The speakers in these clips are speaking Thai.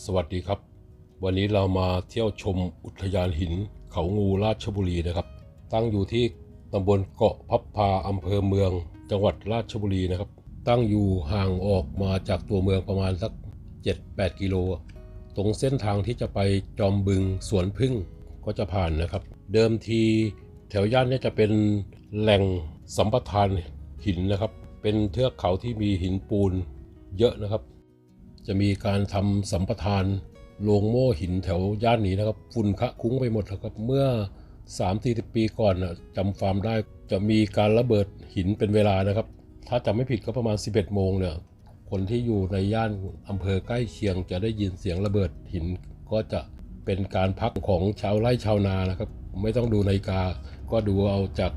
สวัสดีครับ วันนี้เรามาเที่ยวชมอุทยานหินเขางูราชบุรีนะครับ ตั้งอยู่ที่ตำบลเกาะพับพาอำเภอเมือง จังหวัดราชบุรีนะครับ ตั้งอยู่ห่างออกมาจากตัวเมืองประมาณสัก 7-8 กิโล ตรงเส้นทางที่จะไปจอมบึงสวนพึ่งก็จะผ่านนะครับ เดิมทีแถวย่านนี้จะเป็นแหล่งสัมปทานหินนะครับ เป็นเทือกเขาที่มีหินปูนเยอะนะครับ จะมีการทำสัมปทานโรงโม่หินแถวย่านนี้นะครับ ฝุ่นคะคุ้งไปหมดครับเมื่อ3-40 ปีก่อนนะจำฟาร์มได้จะมีการระเบิดหินเป็นเวลานะครับ ถ้าจำไม่ผิดก็ประมาณ 11 โมงเนี่ยคนที่อยู่ในย่านอำเภอใกล้เคียง จะได้ยินเสียงระเบิดหิน ก็จะเป็นการพักของชาวไร่ชาวนานะครับ ไม่ต้องดูนาฬิกา ก็ดูเอาจาก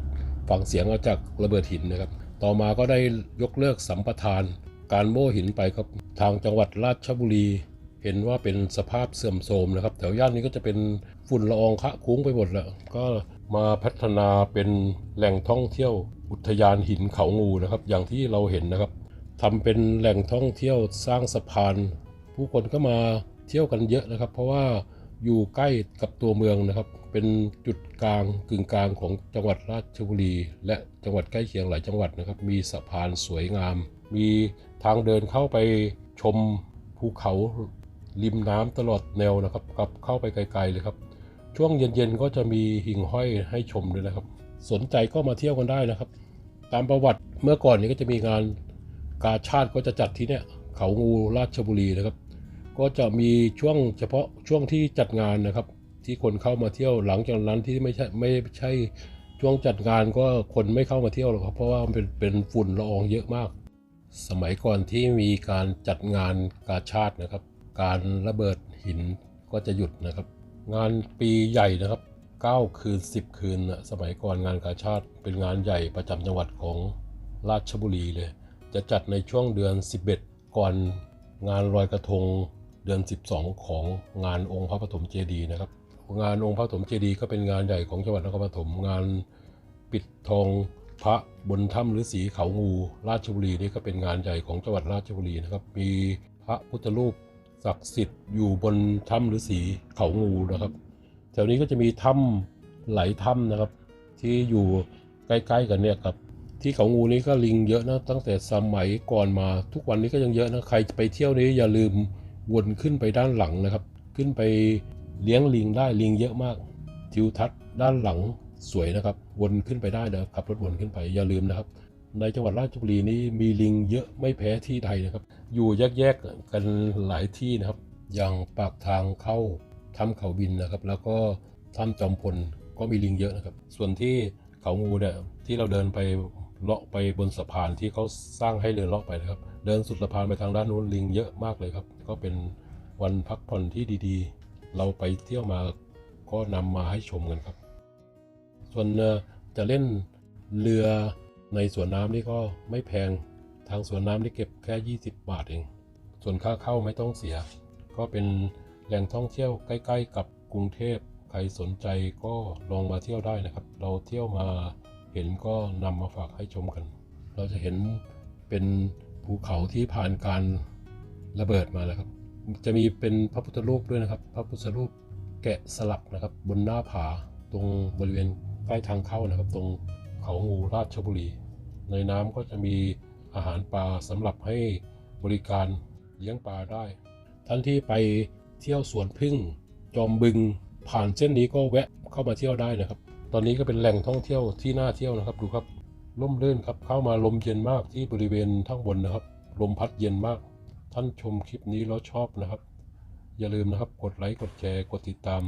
ฟังเสียงเอาจากระเบิดหินนะครับ ต่อมาก็ได้ยกเลิกสัมปทาน การโม่หินไปครับ ทางจังหวัดราชบุรี เห็นว่าเป็นสภาพเสื่อมโทรมนะครับ แถวย่านนี้ก็จะเป็นฝุ่นละอองคะคุ้งไปหมดแล้วก็มาพัฒนาเป็นแหล่งท่องเที่ยวอุทยานหินเขางูนะครับ อย่างที่เราเห็นนะครับทำเป็นแหล่งท่องเที่ยวสร้างสะพาน ผู้คนก็มาเที่ยวกันเยอะนะครับ เพราะว่า อยู่ใกล้กับตัวเมืองนะครับ เป็นจุดกลางกึ่งกลางของจังหวัดราชบุรี และจังหวัดใกล้เคียงหลายจังหวัดนะครับ มีสะพานสวยงาม มีทางเดินเข้าไปชมภูเขาริมน้ำตลอดแนวนะครับกับเข้าไปไกลๆเลยครับ ช่วงเย็นๆก็จะมีหิ่งห้อยให้ชมด้วยนะครับ สนใจก็มาเที่ยวกันได้นะครับ ตามประวัติเมื่อก่อนนี้ก็จะมีงานกาชาติก็จะจัดที่เนี่ยเขางูราชบุรีนะครับ ก็จะมีช่วงเฉพาะช่วงที่จัดงานนะครับ ที่คนเข้ามาเที่ยวหลังจากนั้นที่ไม่ใช่ไม่ใช่ช่วงจัดงานก็คนไม่เข้ามาเที่ยวหรอกครับเพราะว่ามันเป็นเป็นฝุ่นละอองเยอะมาก สมัยก่อนที่มีการจัดงานกาชาตินะครับ การระเบิดหินก็จะหยุดนะครับ งานปีใหญ่นะครับ 9 คืน 10 คืนนะสมัยก่อนงานกาชาติเป็นงานใหญ่ประจำจังหวัดของราชบุรีเลย จะจัดในช่วงเดือน 11 ก่อนงานลอยกระทง เดือน 12 ของงานองค์พระปฐมเจดีย์นะครับ งานองค์พระปฐมเจดีย์ก็เป็นงานใหญ่ของจังหวัดนครปฐมงานปิดทองพระบนถ้ำฤาษีเขางูราชบุรีนี่ก็เป็นงานใหญ่ของจังหวัดราชบุรีนะครับ มีพระพุทธรูปศักดิ์สิทธิ์อยู่บนถ้ำฤาษีเขางูนะครับแถวนี้ก็จะมีถ้ำไหลถ้ำนะครับ ที่อยู่ใกล้ๆกันเนี่ยครับที่เขางูนี้ก็ลิงเยอะนะตั้งแต่สมัยก่อนมาทุกวันนี้ก็ยังเยอะนะใครไปเที่ยวนี้อย่าลืม วนขึ้นไปด้านหลังนะครับ ขึ้นไปเลี้ยงลิงได้ลิงเยอะมากทิวทัศน์ด้านหลังสวยนะครับ วนขึ้นไปได้นะครับขับรถวนขึ้นไปอย่าลืมนะครับ ในจังหวัดราชบุรีนี้มีลิงเยอะไม่แพ้ที่ใดนะครับ อยู่แยกๆกันหลายที่นะครับ อย่างปากทางเข้าถ้ำเขาบินนะครับ แล้วก็ถ้ำจอมพลก็มีลิงเยอะนะครับ ส่วนที่เขางูเนี่ยที่เราเดินไป เลาะไปบนสะพานที่เขาสร้างให้เดินเลาะไปนะครับ เดินสุดสะพานไปทางด้านนู้นลิงเยอะมากเลยครับ ก็เป็นวันพักผ่อนที่ดีๆ เราไปเที่ยวมาก็นำมาให้ชมกันครับ ส่วนจะเล่นเรือในสวนน้ำนี่ก็ไม่แพงทางสวนน้ำนี่เก็บแค่ 20 บาทเอง ส่วนค่าเข้าไม่ต้องเสีย ก็เป็นแหล่งท่องเที่ยวใกล้ ๆ กับกรุงเทพใครสนใจก็ลองมาเที่ยวได้นะครับ เราเที่ยวมา เห็นก็นำมาฝากให้ชมกัน เราจะเห็นเป็นภูเขาที่ผ่านการระเบิดมาแล้วครับ จะมีเป็นพระพุทธรูปด้วยนะครับ พระพุทธรูปแกะสลักนะครับ บนหน้าผาตรงบริเวณใกล้ทางเข้านะครับ ตรงเขางูราชบุรี ในน้ำก็จะมีอาหารปลาสำหรับให้บริการเลี้ยงปลาได้ ท่านที่ไปเที่ยวสวนพึ่งจอมบึงผ่านเส้นนี้ก็แวะเข้ามาเที่ยวได้นะครับ ตอนนี้ก็เป็นแหล่งท่องเที่ยวที่น่าเที่ยวนะครับดูครับร่มรื่นครับเข้ามาลมเย็นมากที่บริเวณทั้งบนนะครับ ลมพัดเย็นมาก ท่านชมคลิปนี้แล้วชอบนะครับ อย่าลืมนะครับกดไลค์กดแชร์กดติดตาม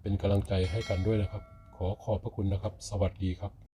เป็นกำลังใจให้กันด้วยนะครับ ขอขอบพระคุณนะครับ สวัสดีครับ